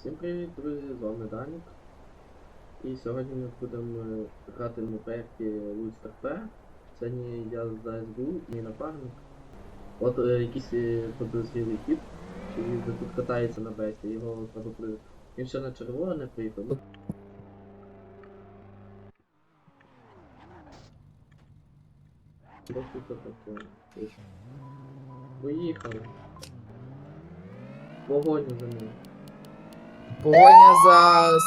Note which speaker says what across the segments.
Speaker 1: Всім привіт, друзі, з вами Данік. І сьогодні ми будемо грати на проєкті П. Сьогодні я з СБУ, мій напарник. От е, якийсь е, подозрілий тип, що він тут катається на бесті, його треба при... Він ще на червоне приїхав. Поїхали. Погоню за ним.
Speaker 2: Погоня за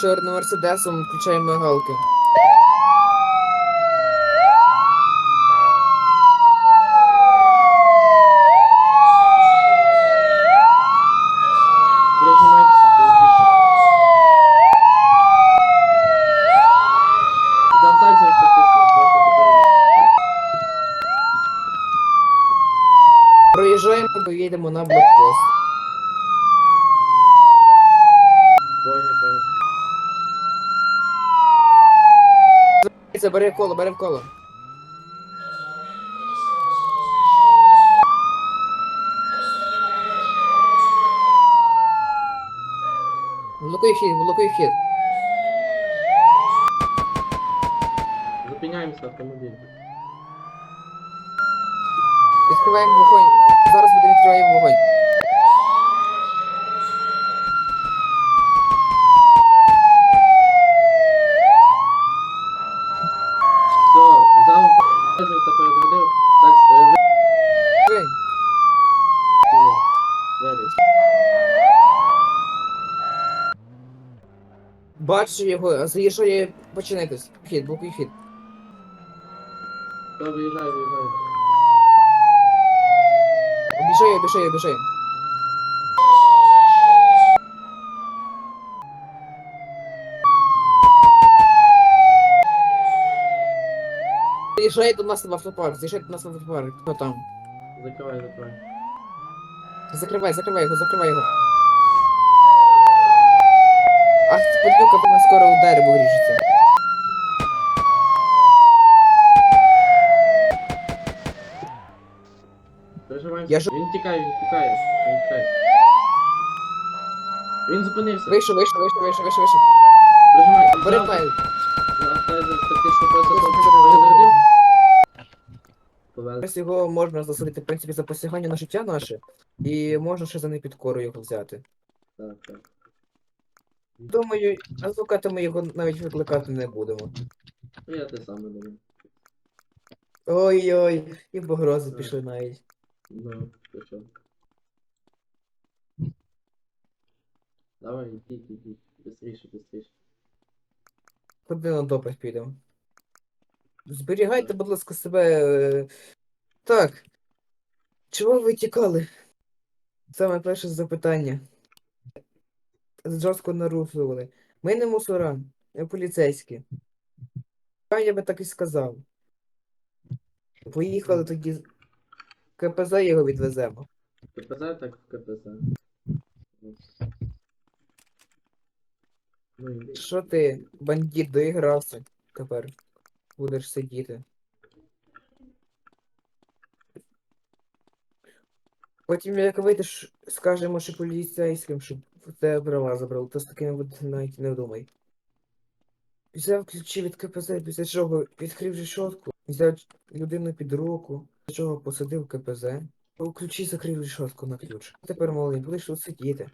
Speaker 2: чорним мерседесом, включаємо мигалки. Проїжджаємо, бо їдемо на блокпост. Це бери коло, бери в коло. Блокуй вхід, блокуй вхід.
Speaker 1: Зупиняємося автомобіль.
Speaker 2: Відкриваємо вогонь. Зараз буде відкриваємо вогонь.
Speaker 1: Все, взяв перезив та перезарядив. Так, е, ви...
Speaker 2: Винь.
Speaker 1: Його. Двері.
Speaker 2: Бачу його, заїжджає починайтесь. Хід, був вхід.
Speaker 1: Все, виїжджай, виїжджай.
Speaker 2: Обіжай, обіжай, обіжай. Заїжджай до нас в автопарк, заїжджай до нас в автопарк. Хто там?
Speaker 1: Закривай, закривай.
Speaker 2: Закривай, закривай його, закривай його. Ах, падлюка, вона скоро у дерево вріжеться.
Speaker 1: Прижимаємося.
Speaker 2: Я ж-
Speaker 1: Він тікає, він тікає. Він тікає. Він зупинився.
Speaker 2: Вийшов, вийшов, вийшов, вийшов, вийшов, вийшов.
Speaker 1: Прижимай.
Speaker 2: Файл.
Speaker 1: Автайзер тактично просто.
Speaker 2: Зараз його можна засудити, в принципі, за посягання на життя наше, і можна ще за непідкору його взяти.
Speaker 1: Так, так.
Speaker 2: Думаю, адвоката ми його навіть викликати не будемо.
Speaker 1: Я те саме думаю.
Speaker 2: Ой-ой, і погрози пішли навіть.
Speaker 1: Ну, що? Давай, йдіть, йдіть. Быстріше, быстріше.
Speaker 2: Куди на допит підемо? Зберігайте, будь ласка, себе. е, Так. Чого ви тікали? Саме перше запитання. Жорстко нарушували. Ми не мусора, ми поліцейські. Я би так і сказав. Поїхали тоді. з- КПЗ його відвеземо.
Speaker 1: КПЗ так КПЗ. Ну.
Speaker 2: Що ти, бандит, доігрався тепер? Будеш сидіти. Потім, як вийдеш, скажемо, що поліцейським, щоб те права забрали, то з таким навіть не думай. Взяв ключі від КПЗ, після чого відкрив решетку, взяв людину під руку, після чого посадив КПЗ, у ключі закрив решетку на ключ. Тепер малий, будеш тут сидіти.